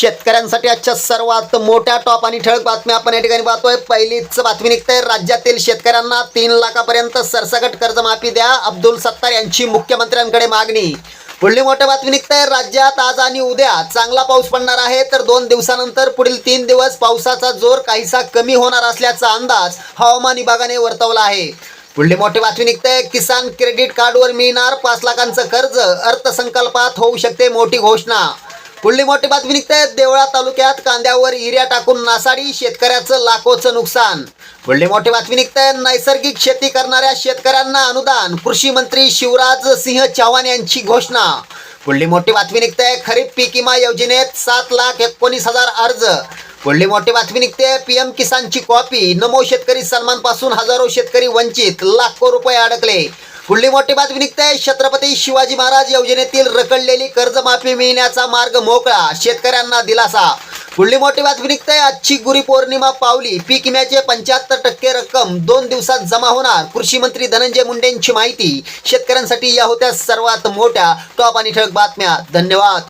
शेतकऱ्यांसाठी आजच्या सर्वात मोठ्या टॉप आणि ठळक बातम्या आपण या ठिकाणी पाहतोय. पहिलीच बातमी निघते. राज्यातील शेतकऱ्यांना तीन लाखापर्यंत सरसकट कर्जमाफी द्या. अब्दुल सत्तार यांची मुख्यमंत्र्यांकडे मागणी. पुढली मोठ्या बातमी निघते. राज्यात आज आणि उद्या चांगला पाऊस पडणार आहे. तर दोन दिवसानंतर पुढील तीन दिवस पावसाचा जोर काहीसा कमी होणार असल्याचा अंदाज हवामान विभागाने वर्तवला आहे. पुढली मोठी बातमी निघते. किसान क्रेडिट कार्डवर मिळणार पाच लाखांचं कर्ज. अर्थसंकल्पात होऊ शकते मोठी घोषणा. पुढली मोठी बातमी निघते. देवळा तालुक्यात कांद्यावर युरिया टाकून नासाडी शेतकऱ्याचं लाखोचं नुकसान. पुढली मोठी बातमी निघते. नैसर्गिक शेती करणाऱ्या शेतकऱ्यांना अनुदान. कृषी मंत्री शिवराज सिंह चव्हाण यांची घोषणा. पुढली मोठी बातमी निघते. खरीप पीक विमा योजनेत सात लाख एकोणीस हजार अर्ज. पुढली मोठी बातमी निघते. PM किसानची copy. नमो शेतकरी सन्मानपासून हजारो शेतकरी वंचित. लाखो रुपये अडकले. पुढली मोठी बातमी निघते. छत्रपती शिवाजी महाराज योजनेतील रखडलेली कर्जमाफी मिळण्याचा मार्ग मोकळा शेतकऱ्यांना दिलासा. पुढली मोठी बातमी निघते. आजची गुरी पौर्णिमा पावली. पीक विम्याचे पंच्याहत्तर टक्के रक्कम दोन दिवसात जमा होणार. कृषी मंत्री धनंजय मुंडेंची माहिती. शेतकऱ्यांसाठी या होत्या सर्वात मोठ्या टॉप आणि ठळक बातम्या. धन्यवाद.